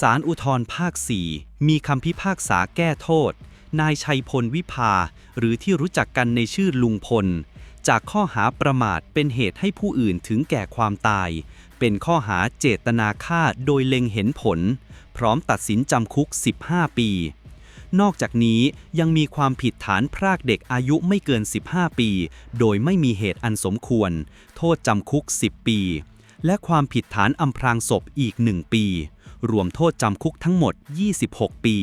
ศาลอุทธรภาค 4 มีคำพิพากษาแก้โทษ นายชัยพลวิภา หรือที่รู้จักกันในชื่อลุงพล จากข้อหาประมาทเป็นเหตุให้ผู้อื่นถึงแก่ความตาย เป็นข้อหาเจตนาฆ่าโดยเล็งเห็นผล พร้อมตัดสินจำคุก 15 ปี นอกจากนี้ยังมีความผิดฐานพรากเด็กอายุไม่เกิน 15 ปี โดยไม่มีเหตุอันสมควร โทษจำคุก 10 ปี และความผิดฐานอำพรางศพอีก 1 ปี รวมโทษจำคุกทั้งหมด 26 ปี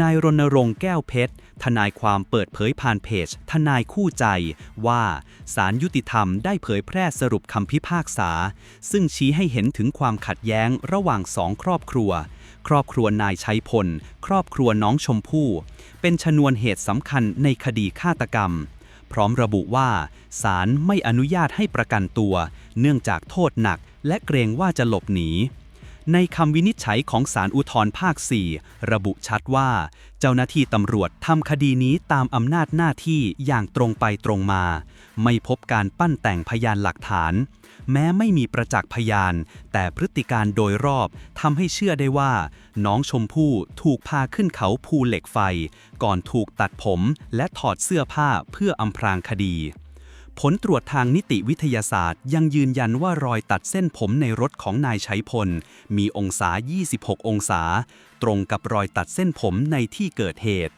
นายรณรงค์แก้วเพชร ทนายความเปิดเผยผ่านเพจ ทนายคู่ใจ ว่าศาลยุติธรรมได้เผยแพร่สรุปคำพิพากษา ซึ่งชี้ให้เห็นถึงความขัดแย้งระหว่างสองครอบครัว ครอบครัวนายชัยพล ครอบครัวน้องชมพู่ เป็นชนวนเหตุสำคัญในคดีฆาตกรรมพร้อมระบุว่าศาลไม่อนุญาตให้ประกันตัว เนื่องจากโทษหนักและเกรงว่าจะหลบหนี ในคำวินิจฉัยของศาลอุทธรภาค 4 ระบุชัดว่า เจ้าหน้าที่ตำรวจทำคดีนี้ตามอำนาจหน้าที่อย่างตรงไปตรงมา ไม่พบการปั้นแต่งพยานหลักฐาน แม้ไม่มีประจักษ์พยาน แต่พฤติการโดยรอบทำให้เชื่อได้ว่า น้องชมพู่ถูกพาขึ้นเขาภูเหล็กไฟ ก่อนถูกตัดผมและถอดเสื้อผ้าเพื่ออำพรางคดี ผลตรวจทางนิติวิทยาศาสตร์ ยังยืนยันว่ารอยตัดเส้นผมในรถของนายชัยพล มีองศา 26 องศา ตรงกับรอยตัดเส้นผมในที่เกิดเหตุ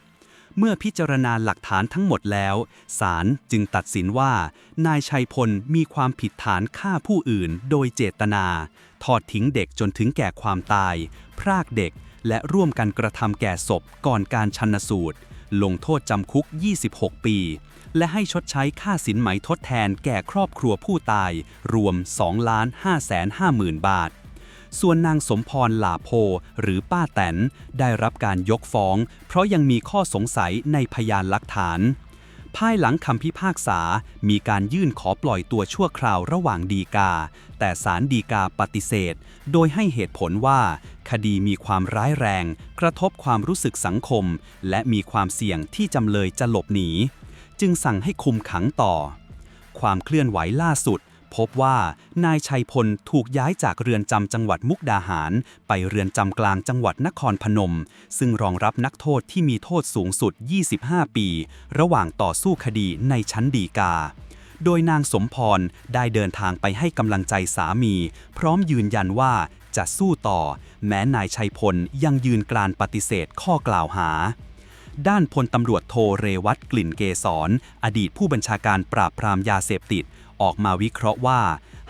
เมื่อพิจารณาหลักฐานทั้งหมดแล้วศาลจึงตัดสินว่า นายชัยพลมีความผิดฐานฆ่าผู้อื่น โดยเจตนา ทอดทิ้งเด็กจนถึงแก่ความตาย พรากเด็ก และร่วมกันกระทำแก่ศพก่อนการชันสูตร ลงโทษจำคุก 26 ปี และให้ชดใช้ค่าสินไหมทดแทนแก่ครอบครัวผู้ตาย รวม2 5 5 0 0 0 0 บาท ส่วนนางสมพรหลาโพหรือป้าแตน ได้รับการยกฟ้อง เพราะยังมีข้อสงสัยในพยานหลักฐาน ภายหลังคำพิพากษา มีการยื่นขอปล่อยตัวชั่วคราวระหว่างดีกา แต่ศาลดีกาปฏิเสธ โดยให้เหตุผลว่า คดีมีความร้ายแรง กระทบความรู้สึกสังคม และมีความเสี่ยงที่จำเลยจะหลบหนี จึงสั่งให้คุมขังต่อ ความเคลื่อนไหวล่าสุด พบว่านายชัยพลถูกย้ายจากเรือนจำจังหวัดมุกดาหาร ไปเรือนจำกลางจังหวัดนครพนม ซึ่งรองรับนักโทษที่มีโทษสูงสุด 25 ปี ระหว่างต่อสู้คดีในชั้นฎีกาโดยนางสมพรได้เดินทางไปให้กำลังใจสามี พร้อมยืนยันว่าจะสู้ต่อ แม้นายชัยพลยังยืนกรานปฏิเสธข้อกล่าวหา ด้านพลตำรวจโทเรวัตกลิ่นเกษรอดีตผู้บัญชาการปราบปรามยาเสพติด ออกมาวิเคราะห์ว่า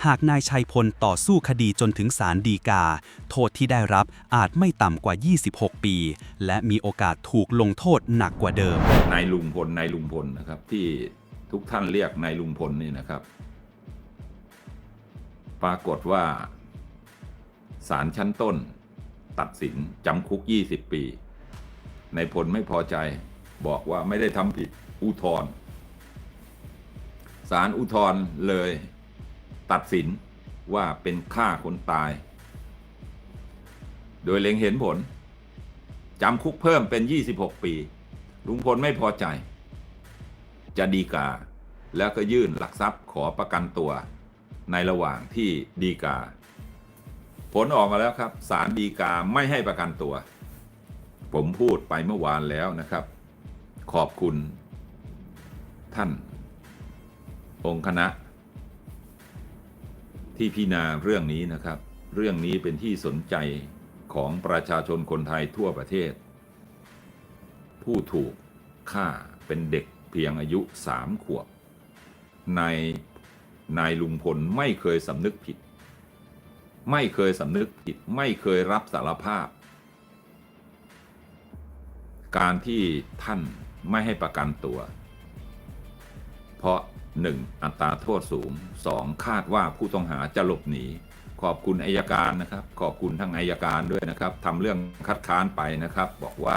หากนายชัยพลต่อสู้คดีจนถึงศาลฎีกา โทษที่ได้รับอาจไม่ต่ำกว่า 26 ปี และมีโอกาสถูกลงโทษหนักกว่าเดิม นายลุงพลนายลุงพลนะครับ ที่ทุกท่านเรียกนายลุงพลนี่นะครับ ปรากฏว่าศาลชั้นต้น ตัดสินจำคุก 20 ปี นายพลไม่พอใจบอกว่าไม่ได้ทำผิดอุทธรณ์ศาลอุทธร์เลยตัดสินว่าเป็นฆ่าคนตาย โดยเล็งเห็นผลจำคุกเพิ่มเป็น 26 ปี ลุงพลไม่พอใจ จะดีกา แล้วก็ยื่นหลักทรัพย์ขอประกันตัว ในระหว่างที่ดีกา ผลออกมาแล้วครับศาลดีกาไม่ให้ประกันตัว ผมพูดไปเมื่อวานแล้วนะครับ ขอบคุณ ท่าน องค์คณะ ที่พิจารณาเรื่องนี้นะครับ เรื่องนี้เป็นที่สนใจของประชาชนคนไทยทั่วประเทศ ผู้ถูกฆ่าเป็นเด็กเพียงอายุสามขวบนายนายลุงพลไม่เคยสำนึกผิด ไม่เคยสำนึกผิด ไม่เคยรับสารภาพ การที่ท่านไม่ให้ประกันตัว เพราะ 1. อัตราโทษสูง 2. คาดว่าผู้ต้องหาจะหลบหนี ขอบคุณอายการนะครับ ขอบคุณทั้งอายการด้วยนะครับทำเรื่องคัดค้านไปนะครับ บอกว่า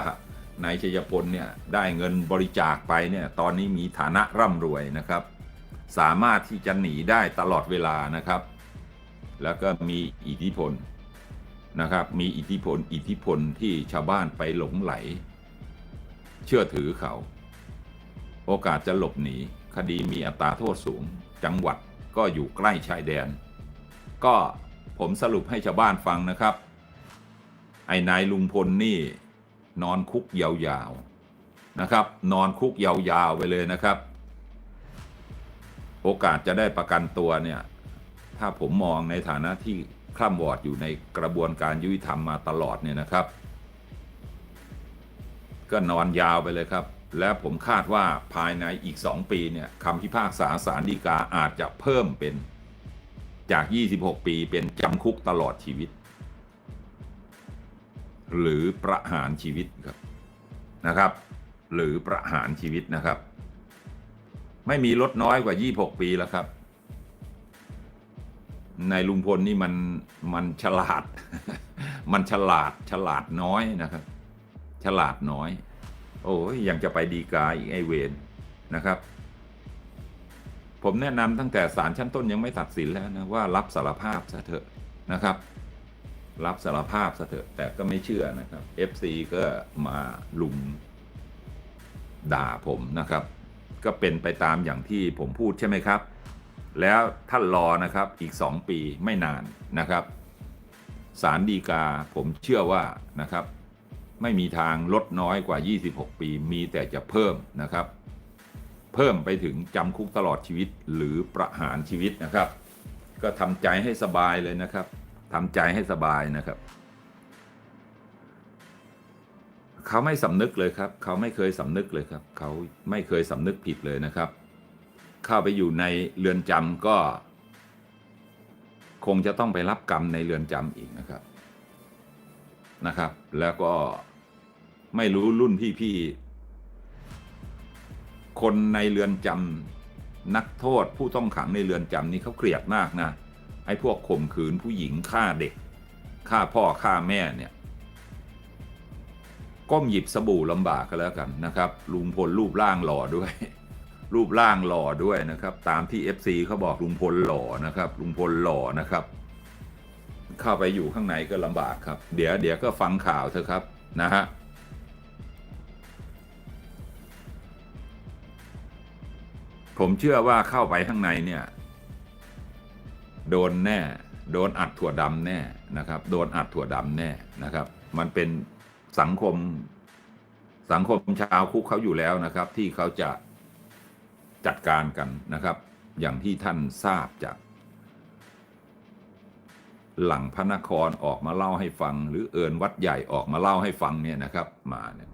นายชัยพลเนี่ยได้เงินบริจาคไปเนี่ยตอนนี้มีฐานะร่ำรวยนะครับ สามารถที่จะหนีได้ตลอดเวลานะครับ แล้วก็มีอิทธิพลนะครับ มีอิทธิพล อิทธิพลที่ชาวบ้านไปหลงไหล เชื่อถือเขา โอกาสจะหลบหนี คดีมีอัตราโทษสูง จังหวัดก็อยู่ใกล้ชายแดน ก็ผมสรุปให้ชาวบ้านฟังนะครับ ไอ้นายลุงพลนี่ นอนคุกยาวๆนะครับ นอนคุกยาวๆไปเลยนะครับ โอกาสจะได้ประกันตัวเนี่ย ถ้าผมมองในฐานะที่คล่ำวอดอยู่ในกระบวนการยุติธรรมมาตลอดเนี่ยนะครับ ก็นอนยาวไปเลยครับ และผมคาดว่าภายในอีก 2 ปีเนี่ยคำพิพากษาสารดีกาอาจจะเพิ่มเป็นจาก 26 ปีเป็นจำคุกตลอดชีวิต หรือประหารชีวิตครับนะครับ หรือประหารชีวิตนะครับ ไม่มีลดน้อยกว่า 26 ปีแล้วครับในลุงพลนี่มันมันฉลาด มันฉลาดฉลาดน้อยนะครับ ฉลาดน้อย โอ้ยยังจะไปดีกาอีกไอเวนนะครับ ผมแนะนำตั้งแต่ศาลชั้นต้นยังไม่ตัดสินแล้วนะว่ารับสารภาพซะเถอะนะครับ รับสารภาพซะเถอะแต่ก็ไม่เชื่อนะครับ FC ก็มาลุมด่าผมนะครับ ก็เป็นไปตามอย่างที่ผมพูดใช่ไหมครับ แล้วท่านรอนะครับอีก 2 ปีไม่นานนะครับศาลดีกาผมเชื่อว่านะครับ ไม่มีทางลดน้อยกว่า 26 ปี มีแต่จะเพิ่มนะครับ เพิ่มไปถึงจำคุกตลอดชีวิตหรือประหารชีวิตนะครับ ก็ทำใจให้สบายเลยนะครับทำใจให้สบายนะครับ เขาไม่สำนึกเลยครับ เขาไม่เคยสำนึกเลยครับ เขาไม่เคยสำนึกผิดเลยนะครับ เข้าไปอยู่ในเรือนจำก็ คงจะต้องไปรับกรรมในเรือนจำอีกนะครับ นะครับ แล้วก็ไม่รู้รุ่นพี่ๆคนในเรือนจำนักโทษผู้ต้องขังในเรือนจำนี่เขาเกลียดมากนะไอ้พวกข่มขืนผู้หญิงฆ่าเด็กฆ่าพ่อฆ่าแม่เนี่ยก้มหยิบสบู่ลำบากก็แล้วกันนะครับ ลุงพลรูปร่างหล่อด้วย รูปร่างหล่อด้วยนะครับ ตามที่ FC เขาบอกลุงพลหล่อนะครับ ลุงพลหล่อนะครับ เข้าไปอยู่ข้างในก็ลำบากครับ เดี๋ยวเดี๋ยวก็ฟังข่าวเถอะครับนะฮะผมเชื่อว่าเข้าไปข้างในเนี่ย โดนแน่ โดนอัดถั่วดำแน่นะครับ โดนอัดถั่วดำแน่นะครับ มันเป็นสังคมสังคมชาวคุกเขาอยู่แล้วนะครับ ที่เขาจะจัดการกันนะครับ อย่างที่ท่านทราบจาก หลังพระนครออกมาเล่าให้ฟัง หรือเอิญวัดใหญ่ออกมาเล่าให้ฟังเนี่ยนะครับ มาเนี่ย